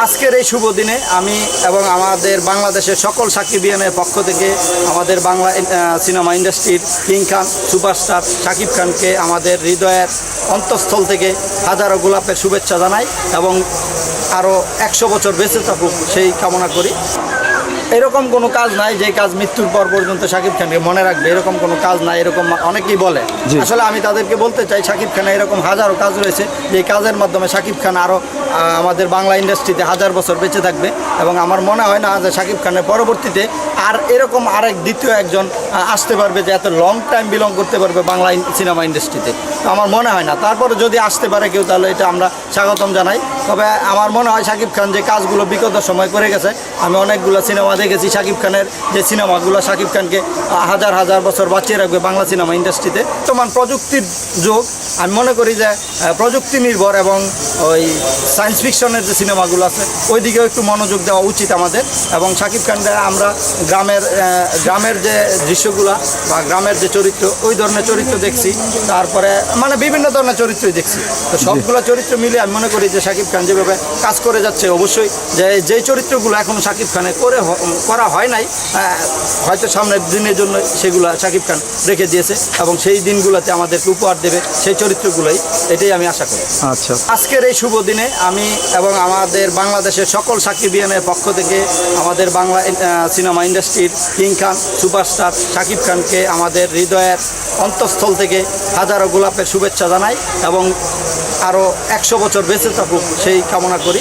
আজকের এই শুভ দিনে আমি এবং আমাদের বাংলাদেশের সকল সাকিবিয়ানের পক্ষ থেকে আমাদের বাংলা সিনেমা ইন্ডাস্ট্রির কিং খান সুপারস্টার শাকিব খানকে আমাদের হৃদয়ের অন্তঃস্থল থেকে হাজারো গোলাপের শুভেচ্ছা জানাই এবং আরও একশো বছর বেঁচে থাকুক সেই কামনা করি এরকম কোনো কাজ নাই যে কাজ মৃত্যুর পর পর্যন্ত শাকিব খানকে মনে রাখবে এরকম কোনো কাজ নাই এরকম অনেকেই বলে। আসলে আমি তাদেরকে বলতে চাই শাকিব খানের এরকম হাজারো কাজ রয়েছে যে কাজের মাধ্যমে শাকিব খান আরও আমাদের বাংলা ইন্ডাস্ট্রিতে হাজার বছর বেঁচে থাকবে এবং আমার মনে হয় না যে শাকিব খানের পরবর্তীতে আর এরকম আরেক দ্বিতীয় একজন আসতে পারবে যে এত লং টাইম বিলং করতে পারবে বাংলা সিনেমা ইন্ডাস্ট্রিতে তো আমার মনে হয় না। তারপরে যদি আসতে পারে কেউ, তাহলে এটা আমরা স্বাগতম জানাই। তবে আমার মনে হয় শাকিব খান যে কাজগুলো বিগত সময় করে গেছে, আমি অনেকগুলো সিনেমা দেখেছি। শাকিব খানের যে সিনেমাগুলো শাকিব খানকে হাজার হাজার বছর বাঁচিয়ে রাখবে বাংলা সিনেমা ইন্ডাস্ট্রিতে তোমার প্রযুক্তির যুগ, আমি মনে করি যে প্রযুক্তি নির্ভর এবং ওই সায়েন্স ফিকশনের যে সিনেমাগুলো আছে ওই দিকেও একটু মনোযোগ দেওয়া উচিত আমাদের। এবং শাকিব খানকে আমরা গ্রামের গ্রামের যে দৃশ্যগুলা বা গ্রামের যে চরিত্র ওই ধরনের চরিত্র দেখছি। তারপরে মানে বিভিন্ন ধরনের চরিত্রই দেখছি। তো সবগুলো চরিত্র মিলে আমি মনে করি যে শাকিব খান যেভাবে কাজ করে যাচ্ছে অবশ্যই যে যেই চরিত্রগুলো এখনও শাকিব খানে করে করা হয় নাই হয়তো সামনের দিনের জন্য সেগুলো শাকিব খান রেখে দিয়েছে এবং সেই দিনগুলোতে আমাদেরকে উপহার দেবে সেই চরিত্রগুলোই। এটাই আমি আশা করি। আচ্ছা। আজকের এই শুভ দিনে আমি এবং আমাদের বাংলাদেশের সকল সাকিবিয়ানের পক্ষ থেকে আমাদের বাংলা সিনেমা ইন্ডাস্ট্রির কিং খান, সুপারস্টার সাকিব খানকে আমাদের হৃদয়ের অন্তঃস্থল থেকে হাজারো গোলাপের শুভেচ্ছা জানাই এবং আরও একশো বছর বেঁচে থাকুক সেই কামনা করি।